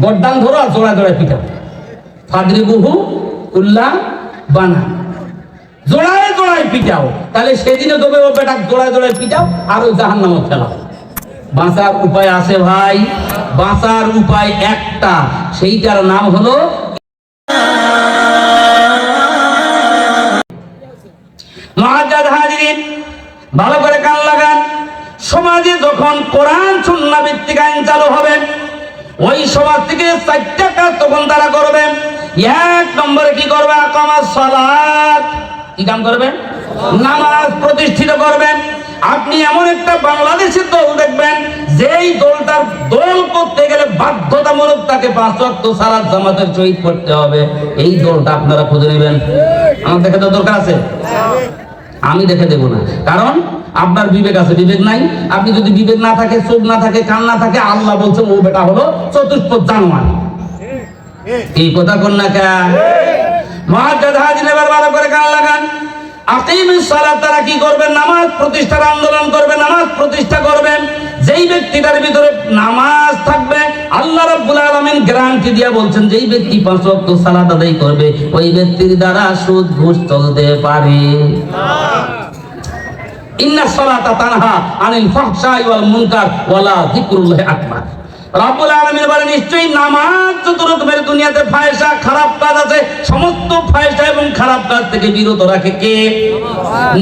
গড্ডান ধরো আর জোড়া জোড়ায় পিটাও ফাদরি বুহু উল্লাহ বানা। জোড়ায় জোড়ায় পিটাও তাহলে সেদিনে তবে ও বেটা জোড়ায় জোড়ায় পিটাও আর ওই জাহান নামত ফেলাও বাঁচার উপায় আছে ভাই। বাঁচার উপায় একটা। সেইটার নাম হলো ভালো করে কান লাগান। সমাজে যখন কোরআন সুন্না ভিত্তিক আইন চালু হবে ওই সমাজ থেকে চারটা কাজ তখন তারা করবেন। এক নম্বরে কি করবে? আকামাস সালাত। কি কাম করবেন? নামাজ প্রতিষ্ঠিত করবেন। আপনি এমন একটা বাংলাদেশের দল দেখবেন, যেই দলটার দল করতে গেলে বাধ্যতামূলক তাকে পাঁচ ওয়াক্ত সালাত জামাতের শহীদ করতে হবে। এই দলটা আপনারা খুঁজে নেবেন। আমার দেখে তো দরকার আছে? আমি দেখে দেব না। কারণ আপনার বিবেক আছে, বিবেক নাই। আপনি যদি বিবেক না থাকে, চোখ না থাকে, কান না থাকে, আল্লাহ বলছেন, ও বেটা হলো চতুষ্প জানোয়ার। এই কথা কন না কে? মহাজ্জাদ হাজির এবার ভালো করে কান লাগান। তারা কি করবেন? নামাজ প্রতিষ্ঠার আন্দোলন করবে নামাজ প্রতিষ্ঠা করবেন। যেই ব্যক্তিটার ভিতরে নামাজ থাকবে, আল্লাহ রাব্বুল আলামিন গ্যারান্টি দিয়া বলছেন, যেই ব্যক্তি পাঁচ ওয়াক্ত সালাত আদায় করবে, ওই ব্যক্তির দ্বারা সুদ ঘুষ চলতে পারে। ইন্না সালাতা তানহা আনিল ফাহশাই ওয়াল মুনকার ওয়ালা যিকরুল্লাহি আকবার। রাব্বুল আলামিন বলেন, নিশ্চয়ই নামাজ যত রকমের দুনিয়াতে ফায়সা, খারাপ কাজ আছে, সমস্ত ফায়সা এবং খারাপ কাজ থেকে বিরত রাখে কে?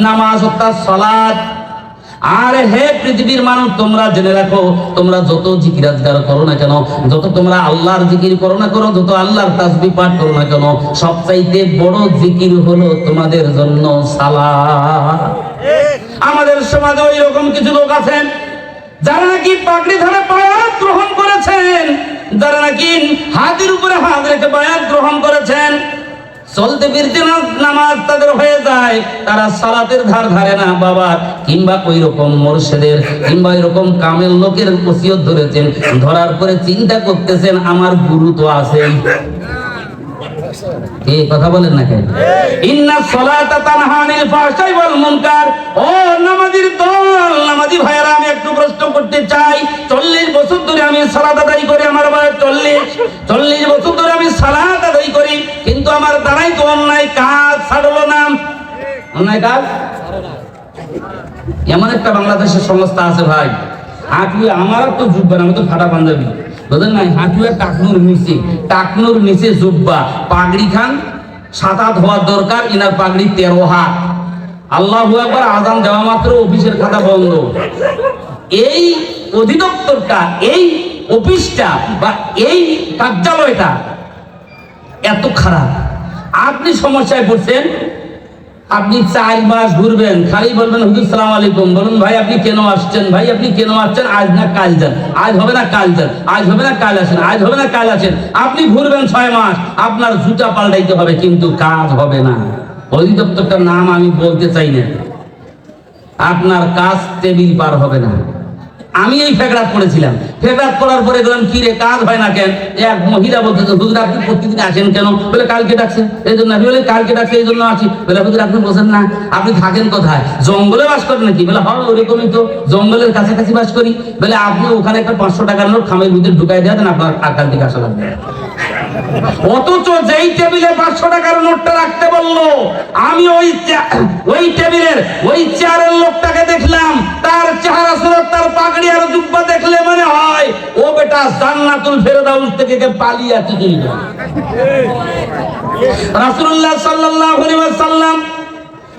নামাজ অর্থাৎ সালাত। আর হে পৃথিবীর মানুষ, তোমরা জেনে রাখো, তোমরা যত জিকির আজগার করো না কেন, যত তোমরা আল্লাহর জিকির করো না করো, যত আল্লাহর তাসবি পাঠ করো না কেন, সবচাইতে বড় জিকির হলো তোমাদের জন্য সালাত। আমাদের সমাজে ওই রকম কিছু লোক আছেন যারা নাকি পাগড়ি ধরে বায়াত গ্রহণ করেছেন যারা নাকি হাতের উপরে হাত রেখে বায়াত গ্রহণ করেছেন। চলতে ফিরতে নামাজ তাদের হয়ে যায় তারা সালাতের ধার ধারে না বাবা। কিংবা ওই রকম মোর্শেদের কিংবা ওই রকম কামের লোকের ওসিয়ত ধরেছেন ধরার পরে চিন্তা করতেছেন আমার গুরু তো আছেই। কথা বলেন না কেন? ইন্না সলাতা তানহা আনিল ফাহশাই ওয়াল মুনকার। ও সালাত আদায় করি, আমার বয়স 40 40 বছর ধরে আমি সালাত আদায় করি, কিন্তু আমার দ্বারাই তো অন্যায় কাজ ছাড়লো না। অন্যায় কাজ? এমন একটা বাংলাদেশের সংস্থা আছে ভাই। হাঁটুয়ে আমার তো জুব্বা আমি তো ফাটা পাঞ্জাবি। টাকনুর নিচে টাকনুর নিচে জুব্বা। পাগড়ি খান হাত হওয়ার দরকার, ইনার পাগড়ি তেরো হাত। আল্লাহ একবার আজান দেওয়া মাত্র অফিসের খাতা বন্ধ। এই অধিদপ্তরটা, এই অফিসটা বা এই কার্যালয়টা এত খারাপ। আপনি সমস্যায় পড়ছেন, আপনি চার মাস ঘুরবেন, খালি বলবেন, হুজুর, সালাম আলাইকুম। বলুন, ভাই, আপনি কেন আসছেন? ভাই, আপনি কেন আসছেন? আজ না কাল যান। আজ হবে না কাল যান। আজ হবে না কাল আসেন। আজ হবে না কাল আসেন। আপনি ঘুরবেন ছয় মাস, আপনার জুতা পাল্টাইতে হবে, কিন্তু কাজ হবে না। অধিদপ্তরটার নাম আমি বলতে চাই না। আপনার কাজ টেবিল পার হবে না। আমি এই ফেকরাত করেছিলাম। ফেকরাত করার পরে গেলাম কি রে, কাজ হয় না কেন? এক মহিলা বলতে হুজুর আপনি প্রতিদিন আসেন কেন? বলে, কালকে ডাকছেন। এই জন্য আমি বলে, কালকে ডাকছে, এই জন্য আছি। বলে, হুজুর আপনি বসেন না, আপনি থাকেন কোথায়? জঙ্গলে বাস করেন নাকি? বলে হ্যাঁ ওরকমই তো, জঙ্গলের কাছাকাছি বাস করি। বলে, আপনি ওখানে একটা পাঁচশো টাকার নোট খামের ভিতরে ঢুকাই দেওয়া, দেন আপনার আকাল দিকে আসা লাগবে। অথচ যেই টেবিলে পাঁচশো টাকার নোটটা রাখতে বলল, আমি ওই ওই টেবিলের, ওই চেয়ারের লোকটাকে দেখলাম, তার চেহারা সুরত, তার পাগড়ি আর জুব্বা দেখলে মনে হয়, ও বেটা জান্নাতুল ফেরদাউস থেকে কে পালিয়ে আছে রাসূলুল্লাহ ওয়াসাল্লাম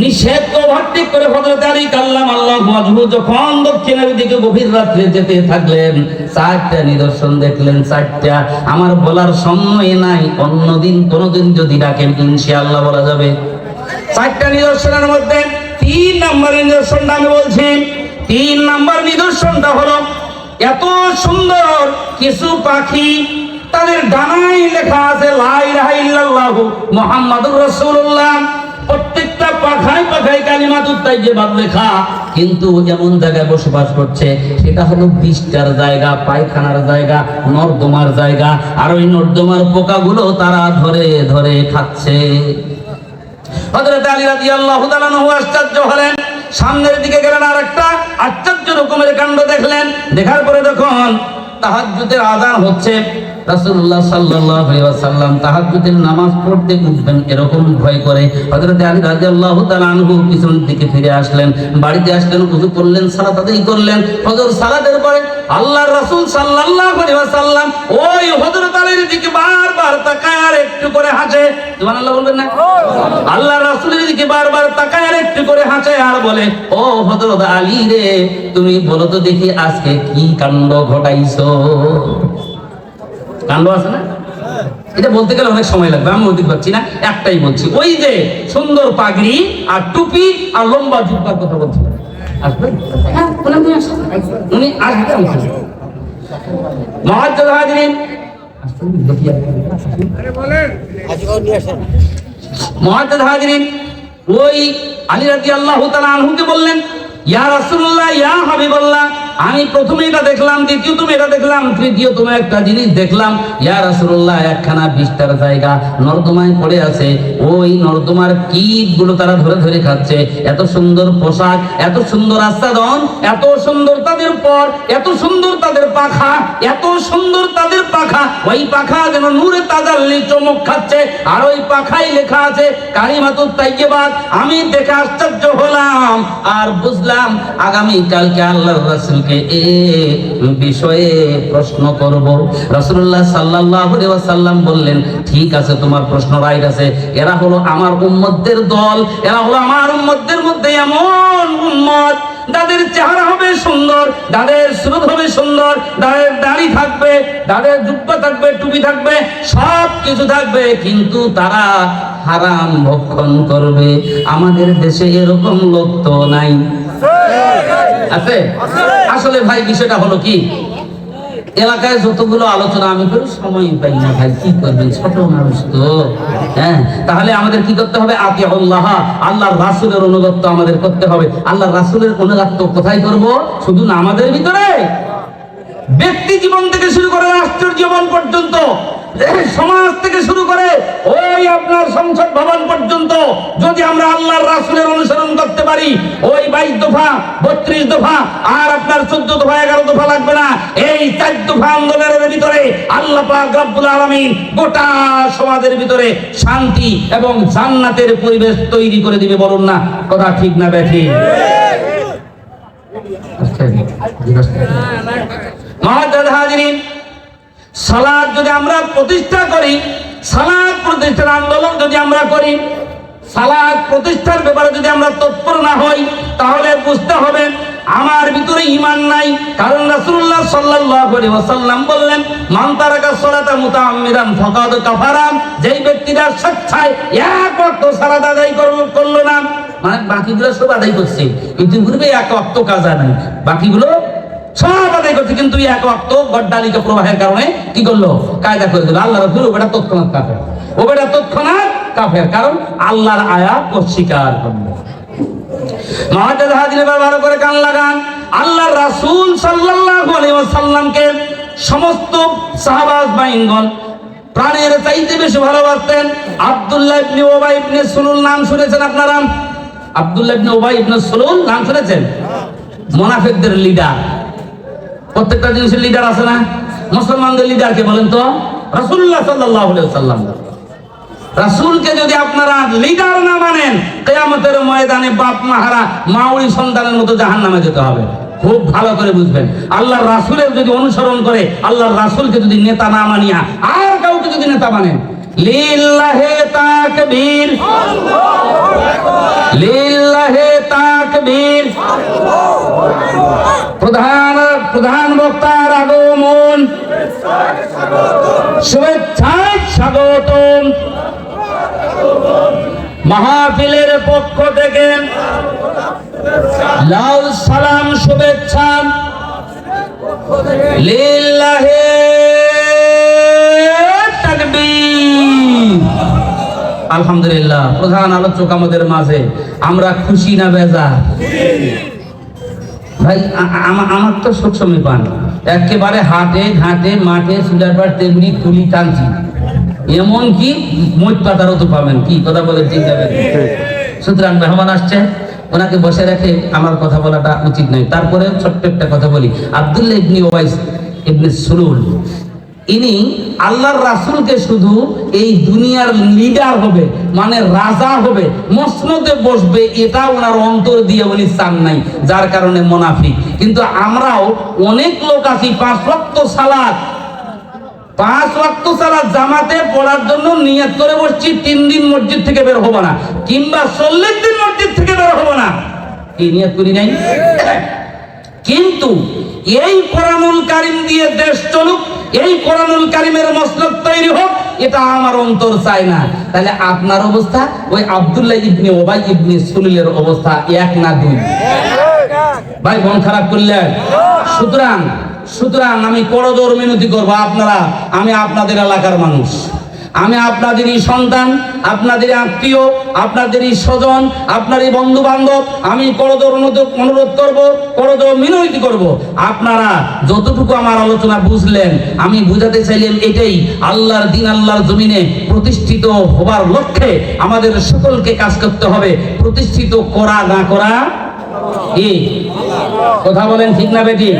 নিষেধ ওভারটেক করে হযরত আলী কাল্লাম আল্লাহ ওয়াজহু যখন দক্ষিণের দিকে গভীর রাত্রে যেতে থাকলেন, চারটা নিদর্শন দেখলেন, চারটা। আমার বলার সময় নাই, অন্যদিন, কোনোদিন যদি ডাকেন, ইনশাআল্লাহ বলা যাবে। চারটা নিদর্শনের মধ্যে তিন নম্বর নিদর্শনটা আমি বলছি। তিন নম্বর নিদর্শনটা হলো, এত সুন্দর কিছু পাখি, তাদের ডানায় লেখা আছে, লা ইলাহা ইল্লাল্লাহু মুহাম্মাদুর রাসূলুল্লাহ। প্রত্যেকটা পাখায় পাখায় কালিমাতুত তাইয়্যিবাত লেখা। কিন্তু জায়গায় বসবাস করছে, সেটা হলো জায়গা, পায়খানার জায়গা, নর্দমার জায়গা, আর ওই নর্দমার পোকাগুলো তারা ধরে ধরে খাচ্ছে। আশ্চর্য হলেন। সামনের দিকে গেলেন আর একটা আশ্চর্য রকমের কাণ্ড দেখলেন। দেখার পরে দেখুন তাহাজ্জুদের আজান হচ্ছে। আলাইহি ওয়াসাল্লাম তাহাজ্জুদের নামাজ পড়তে উঠবেন এরকম ভয় করে। হযরত আলী রাদিয়াল্লাহু তাআলা আনহু পিছন দিকে ফিরে আসলেন, বাড়িতে আসলেন ওযু করলেন, সালাত আদায় করলেন। ফজর সালাতের পরে আল্লাহর রাসূল সাল্লাল্লাহু আলাইহি ওয়াসাল্লাম ওই হযরত আলীর দিকে বারবার তাকায় আর একটু করে হাসে সুবহানাল্লাহ বলবেন না? আল্লাহ রাসূলের দিকে বারবার তাকায় আর একটু করে হাসে আর বলে, ও হযরত আলী রে, তুমি বলো তো দেখি আজকে কি কাণ্ড ঘটাইছো? কাণ্ড আছে না? এটা বলতে গেলে অনেক সময় লাগবে আমি বলতে পারছি না একটাই বলছি। ওই যে সুন্দর পাগড়ি আর টুপি আর লম্বা জুব্বার কথা বলছি। আসবেন হ্যাঁ উনি আসবেন। মহাজ্জদ হাজরিন ওই আলী রাদিয়াল্লাহু তাআলা আনহুকে বললেন ইয়া রাসূলুল্লাহ ইয়া হাবিবাল্লাহ আমি প্রথমে এটা দেখলাম, দ্বিতীয় তুমি এটা দেখলাম, তৃতীয় তুমি একটা জিনিস দেখলাম। ইয়া রাসূলুল্লাহ, একখানা বিস্তার জায়গা নর্দমায় পড়ে আছে। ওই নর্দমার কীটগুলো তারা ধরে ধরে খাচ্ছে। এত সুন্দর পোশাক, এত সুন্দর আচ্ছাদন এত সুন্দর তাদের পর, এত সুন্দর তাদের পাখা, এত সুন্দর তাদের পাখা। ওই পাখা যেন নূরে তাজাল্লি চমক খাচ্ছে। আর ওই পাখায় লেখা আছে, কালিমাতুত তাইয়্যিবাত। আমি দেখে আশ্চর্য হলাম। আর বুঝলাম আগামী কালকে আল্লাহর রাসূলকে এ বিষয়ে প্রশ্ন করব। রাসূলুল্লাহ সাল্লাল্লাহু আলাইহি ওয়াসাল্লাম বললেন, ঠিক আছে, তোমার প্রশ্ন রাইট আছে। এরা হলো আমার উম্মতদের দল। এরা হলো আমার উম্মতদের মধ্যে এমন উম্মত, যাদের চেহারা হবে সুন্দর, যাদের স্রোত হবে সুন্দর, যাদের দাড়ি থাকবে, যাদের জুব্বা থাকবে, টুপি থাকবে সব কিছু থাকবে, কিন্তু তারা হারাম ভক্ষণ করবে। আমাদের দেশে এরকম লোক তো নাই। আছে? আসলে ভাই, বিষয়টা হলো কি? এলাকায় যতগুলো আলোচনা, আমি করি সময় পাই না ভাই, কি করবেন? ছোট মানুষ তো। হ্যাঁ? তাহলে আমাদের কি করতে হবে? আতি আল্লাহ আল্লাহর রাসূলের অনুগত্য আমাদের করতে হবে। আল্লাহর রাসূলের অনুগত্য কোথায় করব? শুধু না আমাদের ভিতরে। ব্যক্তি জীবন থেকে শুরু করে রাষ্ট্র জীবন পর্যন্ত সমাজ থেকে শুরু করে ওই আপনার সংসদ ভবন পর্যন্ত যদি আমরা আল্লাহর রাসূলের অনুসরণ করতে পারি, ওই বাইশ দফা, বত্রিশ দফা আর আপনার চোদ্দ দফা, এগারো দফা লাগবে না। এই চার দফা আন্দোলনের ভিতরে আল্লাহ পাক রব্বুল আলামিন গোটা সমাজের ভিতরে শান্তি এবং জান্নাতের পরিবেশ তৈরি করে দিবে, বলুন না, কথা ঠিক না ব্যাঠি? মহাজাদ হাজিরিন, সালাদ যদি আমরা প্রতিষ্ঠা করি সালাদ প্রতিষ্ঠার আন্দোলন যদি আমরা করি, সালাদ প্রতিষ্ঠার ব্যাপারে যদি আমরা তৎপর না হই, তাহলে বুঝতে হবে আমার ভিতরে ইমান নাই। কারণ রাসূলুল্লাহ সাল্লাল্লাহু আলাইহি বললেন, মান তারাকা সালাতা মুতাআম্মিদান ফাকাদ কাফারাম যেই ব্যক্তিরা স্বেচ্ছায় এক ওয়াক্ত সালাত আদায় করল না মানে বাকিগুলো সব আদায় করছে। ইতিপূর্বে এক ওয়াক্ত কাজা নাই। বাকিগুলো সব আদায় করছে কিন্তু এক অক্ত গড্ডালিকা প্রবাহের কারণে কি করল? কায়দা করে দিল। আল্লাহ রসুল ও বেটা তৎক্ষণাৎ কাফের। ও তৎক্ষণাৎ কাফের। কারণ আল্লাহর আয়াত অস্বীকার করল। মহাজাদ হাজির ভালো করে কান লাগান। আল্লাহ রাসূল সাল্লাল্লাহু আলাইহি ওয়াসাল্লামকে সমস্ত সাহাবাজ বাইনগণ প্রাণের চাইতে বেশি ভালোবাসতেন। আব্দুল্লাহ ইবনে ওবাই ইবনে সুলুল নাম শুনেছেন আপনারা? আব্দুল্লাহ ইবনে ওবাই ইবনে সুলুল নাম শুনেছেন? মোনাফিকদের লিডার। প্রত্যেকটা জিনিসের লিডার আছে না? মুসলমানদের লিডারকে বলেন তো? রাসূলুল্লাহ সাল্লাল্লাহু আলাইহি ওয়াসাল্লাম। রাসূলকে যদি আপনারা লিডার না মানেন, কিয়ামতের ময়দানে বাপ মাহারা মাউরি সন্তানের মতো জাহান নামে যেতে হবে। খুব ভালো করে বুঝবেন। আল্লাহ রাসুলের যদি অনুসরণ করে আল্লাহ রাসুলকে যদি নেতা না মানিয়া আর কাউকে যদি নেতা মানেন লিল্লাহে তাকবীর। লিল্লাহে তাকবীর। প্রধান প্রধান বক্তার আগমন। শুভেচ্ছায় স্বাগতম। মাহফিলের পক্ষ থেকে লাল সালাম শুভেচ্ছা। লিল্লাহে আলহামদুলিল্লাহ, প্রধান আলোচক আমাদের মাঝে। আমরা খুশি না বেজা ভাই আমার তো সবসময় পান। একেবারে হাটে ঘাটে, মাঠে, সুলার পাট, তেমনি তুলি টানছি। এমন কি মই পাতারও তো পাবেন, কি কথা বলে ঠিক যাবে সুতরাং মেহমান আসছে, ওনাকে বসে রেখে আমার কথা বলাটা উচিত নয়। তারপরে ছোট্ট একটা কথা বলি। আবদুল্লাহ ইবনি ওয়াইস ইবনে সুলুল ইনি আল্লাহর রাসুলকে শুধু এই দুনিয়ার লিডার হবে মানে রাজা হবে, মসনদে বসবে, এটা ওনার অন্তর দিয়ে উনি চান নাই, যার কারণে মোনাফিক। কিন্তু আমরাও অনেক লোক আছি, পাঁচ রক্ত সালাদ পাঁচ ওয়াক্ত সালাত জামাতে পড়ার জন্য নিয়ত করে বসছি, তিন দিন মসজিদ থেকে বের হব না, কিংবা চল্লিশ দিন মসজিদ থেকে বের হব না। এই নিয়ত করি নাই? কিন্তু এই কোরআনুল কারিম দিয়ে দেশ চলুক এই কোরআনুল কারিমের মসলক তৈরি হোক, এটা আমার অন্তর চায় না। তাহলে আপনার অবস্থা, ওই আব্দুল্লাহ ইবনে ওবাই ইবনে সুলিলের অবস্থা এক না দুই। ভাই, মন খারাপ করলেন? সুতরাং সুতরাং আমি করজোর মিনতি করব আপনারা। আমি আপনাদের এলাকার মানুষ। আমি আপনাদেরই সন্তান আপনাদেরই আত্মীয় আপনাদেরই স্বজন আপনারই বন্ধু বান্ধব আমি করদর অনুরোধ করব করদর মিনতি করব। আপনারা যতটুকু আমার আলোচনা বুঝলেন, আমি বুঝাতে চাইলেন এটাই, আল্লাহর দিন আল্লাহর জমিনে প্রতিষ্ঠিত হবার লক্ষ্যে আমাদের সকলকে কাজ করতে হবে। প্রতিষ্ঠিত করা না করা কি? কথা বলেন ঠিক না বেটি?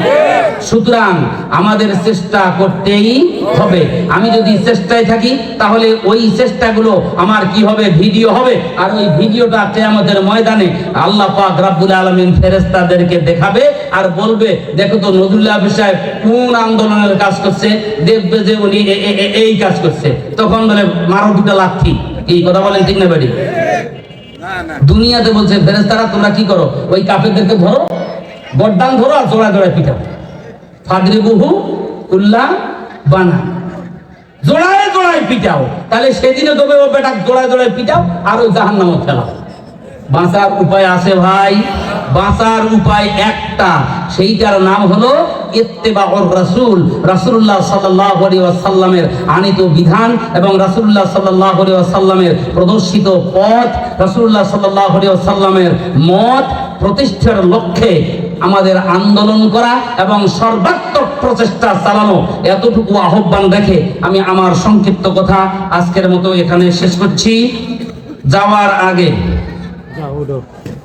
সুতরাং আমাদের চেষ্টা করতেই হবে। আমি যদি চেষ্টায় থাকি তাহলে ওই চেষ্টাগুলো আমার কি হবে? ভিডিও হবে। আর ওই ভিডিওটা আমাদের ময়দানে আল্লাহ পাক রাব্বুল আলামিন ফেরেশতাদেরকে দেখাবে আর বলবে দেখো তো নজরুল্লাহ সাহেব কোন আন্দোলনের কাজ করছে? দেখবে যে উনি এই কাজ করছে। তখন বলে মারো দুটা লাথি এই কথা বলেন ঠিক না বেটি? দুনিয়াতে বলছে ফেরেস্তারা তোমরা কি করো? ওই কাফেরদেরকে ধরো গড্ডান ধরো আর জোড়া জোড়ায় পিঠাও ফাদরি বহু উল্লাহ বানা। জোড়ায় জোড়ায় পিটাও। তাহলে সেদিনে তবে ও বেটা, জোড়ায় জোড়ায় পিটাও আর ওই জাহান নামত ফেলাও। বাঁচার উপায় আছে ভাই। বাঁচার উপায় একটা। সেইটার নাম হলো ইত্তেবা ওর রাসূল। রাসূলুল্লাহ সাল্লাল্লাহু আলাইহি ওয়াসাল্লামের আনিত বিধান এবং রাসূলুল্লাহ সাল্লাল্লাহু আলাইহি ওয়াসাল্লামের প্রদর্শিত পথ। রাসূলুল্লাহ সাল্লাল্লাহু আলাইহি ওয়াসাল্লামের মত প্রতিষ্ঠার লক্ষ্যে আমাদের আন্দোলন করা এবং সর্বাত্মক প্রচেষ্টা চালানো, এতটুকু আহ্বান রেখে আমি আমার সংক্ষিপ্ত কথা আজকের মতো এখানে শেষ করছি। যাওয়ার আগে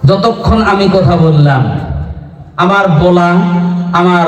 যতক্ষণ আমি কথা বললাম, আমার বলা, আমার